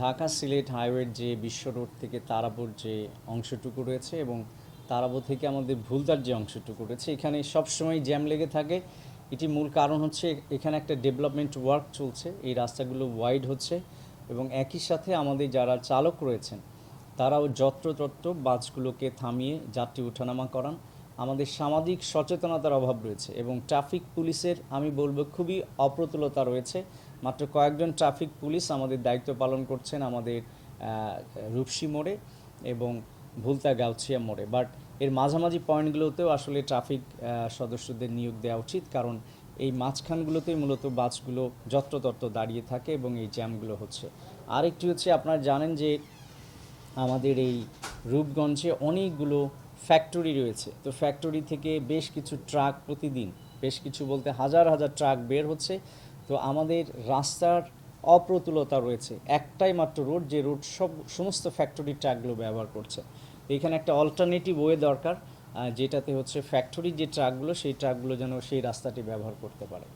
ঢাকা সিলেট হাইওয়ের যে বিশ্ব রোড থেকে তারাপুর যে অংশটুকু রয়েছে এবং তারাপুর থেকে আমাদের ভুলদার যে অংশটুকু রয়েছে, এখানে সবসময় জ্যাম লেগে থাকে। এটি মূল কারণ হচ্ছে এখানে একটা ডেভেলপমেন্ট ওয়ার্ক চলছে, এই রাস্তাগুলো ওয়াইড হচ্ছে এবং একই সাথে আমাদের যারা চালক রয়েছেন, তারাও যত্রতত্র বাসগুলোকে থামিয়ে যাত্রী ওঠানামা করান। আমাদের সামাজিক সচেতনতার অভাব রয়েছে এবং ট্রাফিক পুলিশের, আমি বলব, খুবই অপ্রতুলতা রয়েছে। মাত্র কয়েকজন ট্রাফিক পুলিশ আমাদের দায়িত্ব পালন করছেন আমাদের রূপসী মোড়ে এবং ভুলতা গাউছিয়া মোড়ে। বাট এর মাঝামাঝি পয়েন্টগুলোতেও আসলে ট্রাফিক সদস্যদের নিয়োগ দেওয়া উচিত। কারণ এই মাঝখানগুলোতেই মূলত বাসগুলো যত্রতত্র দাঁড়িয়ে থাকে এবং এই জ্যামগুলো হচ্ছে। আরেকটি হচ্ছে, আপনারা জানেন যে আমাদের এই রূপগঞ্জে অনেকগুলো ফ্যাক্টরি রয়েছে। তো ফ্যাক্টরি থেকে বেশ কিছু ট্রাক প্রতিদিন, বেশ কিছু বলতে হাজার হাজার ট্রাক বের হচ্ছে। তো আমাদের রাস্তার অপ্রতুলতা রয়েছে। একটাই মাত্র রোড যে রোড সব, সমস্ত ফ্যাক্টরি ট্রাকগুলো ব্যবহার করছে। তো এখানে একটা অল্টারনেটিভ ওয়ে দরকার যেটাতে হচ্ছে ফ্যাক্টরির যে ট্রাকগুলো সেই ট্রাকগুলো যেন সেই রাস্তাটি ব্যবহার করতে পারে।